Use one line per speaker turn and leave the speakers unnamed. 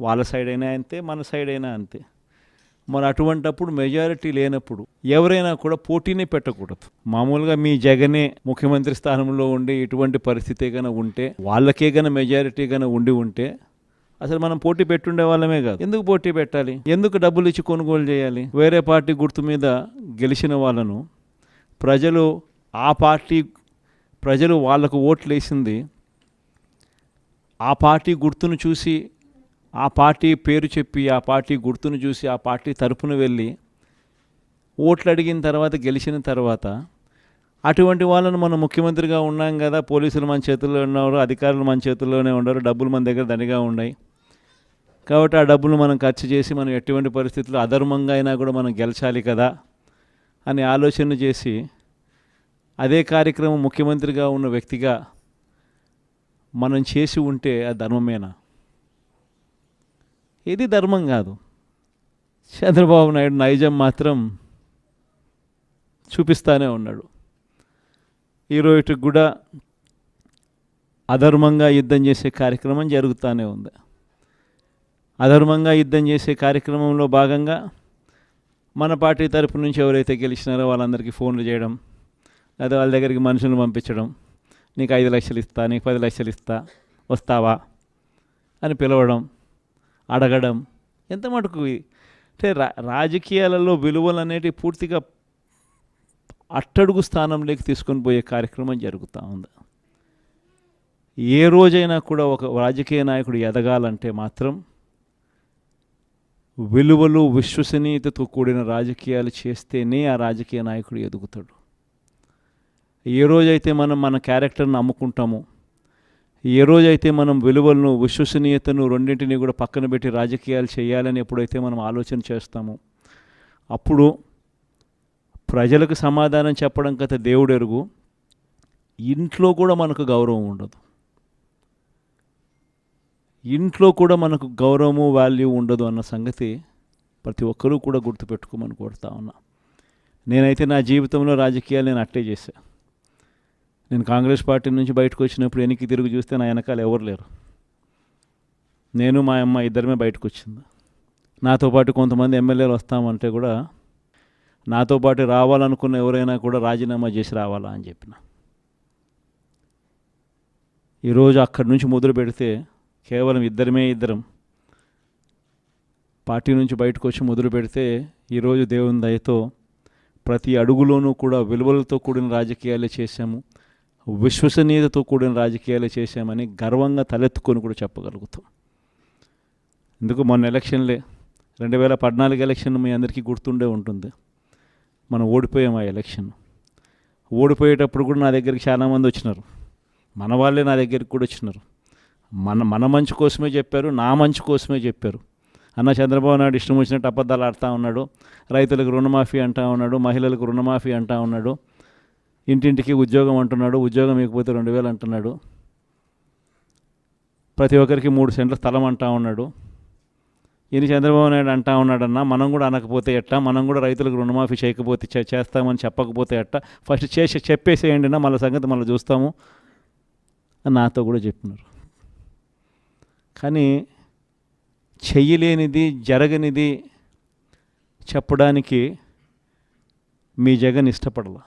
వాళ్ళ సైడ్ అయినా అంతే మన సైడ్ అయినా అంతే. మరి అటువంటప్పుడు మెజారిటీ లేనప్పుడు ఎవరైనా కూడా పోటీనే పెట్టకూడదు. మామూలుగా మీ జగనే ముఖ్యమంత్రి స్థానంలో ఉండి ఇటువంటి పరిస్థితి కనుక ఉంటే వాళ్ళకే గన మెజారిటీ గన ఉండి ఉంటే అసలు మనం పోటీ పెట్టుండే వాళ్ళమే కాదు. ఎందుకు పోటీ పెట్టాలి? ఎందుకు డబ్బులు ఇచ్చి కొనుగోలు చేయాలి? వేరే పార్టీ గుర్తు మీద గెలిచిన వాళ్ళను ప్రజలు ఆ పార్టీ ప్రజలు వాళ్ళకు ఓట్లు వేసింది ఆ పార్టీ గుర్తును చూసి ఆ పార్టీ పేరు చెప్పి ఆ పార్టీ గుర్తును చూసి ఆ పార్టీ తరపున వెళ్ళి ఓట్లు అడిగిన తర్వాత గెలిచిన తర్వాత అటువంటి వాళ్ళను మనం ముఖ్యమంత్రిగా ఉన్నాం కదా పోలీసులు మన చేతుల్లో ఉన్నారు అధికారులు మన చేతుల్లోనే ఉండరు డబ్బులు మన దగ్గర దండిగా ఉన్నాయి. కాబట్టి ఆ డబ్బులు మనం ఖర్చు చేసి మనం ఎటువంటి పరిస్థితుల్లో అధర్మంగా అయినా కూడా మనం గెలిచాలి కదా అని ఆలోచన చేసి అదే కార్యక్రమం ముఖ్యమంత్రిగా ఉన్న వ్యక్తిగా మనం చేసి ఉంటే ఆ ధర్మమేనా? ఇది ధర్మం కాదు. చంద్రబాబు నాయుడు నైజం మాత్రం చూపిస్తానే ఉన్నాడు. ఈరోజుకి కూడా అధర్మంగా యుద్ధం చేసే కార్యక్రమం జరుగుతూనే ఉంది. అధర్మంగా యుద్ధం చేసే కార్యక్రమంలో భాగంగా మన పార్టీ తరపు నుంచి ఎవరైతే గెలిచినారో వాళ్ళందరికీ ఫోన్లు చేయడం లేదా వాళ్ళ దగ్గరికి మనుషులను పంపించడం నీకు ఐదు లక్షలు ఇస్తా నీకు పది లక్షలు ఇస్తా వస్తావా అని పిలవడం అడగడం ఎంత మటుకు అంటే రా రాజకీయాలలో విలువలు అనేటివి పూర్తిగా అట్టడుగు స్థానంలోకి తీసుకొని పోయే కార్యక్రమం జరుగుతూ ఉంది. ఏ రోజైనా కూడా ఒక రాజకీయ నాయకుడు ఎదగాలంటే మాత్రం విలువలు విశ్వసనీయతతో కూడిన రాజకీయాలు చేస్తేనే ఆ రాజకీయ నాయకుడు ఎదుగుతాడు. ఏ రోజైతే మనం మన క్యారెక్టర్ని అమ్ముకుంటామో ఏ రోజైతే మనం విలువలను విశ్వసనీయతను రెండింటిని కూడా పక్కన పెట్టి రాజకీయాలు చేయాలని ఎప్పుడైతే మనం ఆలోచన చేస్తామో అప్పుడు ప్రజలకు సమాధానం చెప్పడం కథ దేవుడు ఎరుగు ఇంట్లో కూడా మనకు గౌరవం ఉండదు. ఇంట్లో కూడా మనకు గౌరవము వాల్యూ ఉండదు అన్న సంగతి ప్రతి ఒక్కరూ కూడా గుర్తుపెట్టుకోమని కోరుతా ఉన్నా. నేనైతే నా జీవితంలో రాజకీయాలు నేను అట్టే చేశాను నేను కాంగ్రెస్ పార్టీ నుంచి బయటకు వచ్చినప్పుడు వెనక్కి తిరిగి చూస్తే నా వెనకాల ఎవరు లేరు. నేను మా అమ్మ ఇద్దరమే బయటకు వచ్చింది. నాతో పాటు కొంతమంది ఎమ్మెల్యేలు వస్తామంటే కూడా నాతో పాటు రావాలనుకున్న ఎవరైనా కూడా రాజీనామా చేసి రావాలా అని చెప్పిన. ఈరోజు అక్కడి నుంచి మొదలు పెడితే కేవలం ఇద్దరమే ఇద్దరం పార్టీ నుంచి బయటకు వచ్చి మొదలు పెడితే ఈరోజు దేవుని దయతో ప్రతి అడుగులోనూ కూడా విలువలతో కూడిన రాజకీయాలే చేశాము. విశ్వసనీయతతో కూడిన రాజకీయాలు చేశామని గర్వంగా తలెత్తుకొని కూడా చెప్పగలుగుతాం. ఎందుకు మొన్న ఎలక్షన్లే రెండు వేల పద్నాలుగు ఎలక్షన్ మీ అందరికీ గుర్తుండే ఉంటుంది. మనం ఓడిపోయాం ఆ ఎలక్షన్. ఓడిపోయేటప్పుడు కూడా నా దగ్గరికి చాలామంది వచ్చినారు. మన వాళ్ళే నా దగ్గరికి కూడా వచ్చినారు. మన మన మంచి కోసమే చెప్పారు నా మంచి కోసమే చెప్పారు. అన్న చంద్రబాబు నాయుడు ఇష్టం వచ్చినట్టు అబద్ధాలు ఆడుతూ ఉన్నాడు రైతులకు రుణమాఫీ అంటా ఉన్నాడు మహిళలకు రుణమాఫీ అంటా ఉన్నాడు ఇంటింటికి ఉద్యోగం అంటున్నాడు ఉద్యోగం ఇకపోతే రెండు వేలు అంటున్నాడు. ప్రతి ఒక్కరికి మూడు సెంట్ల స్థలం అంటా ఉన్నాడు. ఈయన చంద్రబాబు నాయుడు అంటా ఉన్నాడన్న మనం కూడా అనకపోతే ఎట్టా? మనం కూడా రైతులకు రుణమాఫీ చేయకపోతే చేస్తామని చెప్పకపోతే ఎట్టా? ఫస్ట్ చేసి చెప్పేసేయండి నా మళ్ళీ సంగతి మళ్ళీ చూస్తాము అని నాతో కూడా చెప్పినారు. కానీ చెయ్యలేనిది జరగనిది చెప్పడానికి మీ జగన్ ఇష్టపడలా.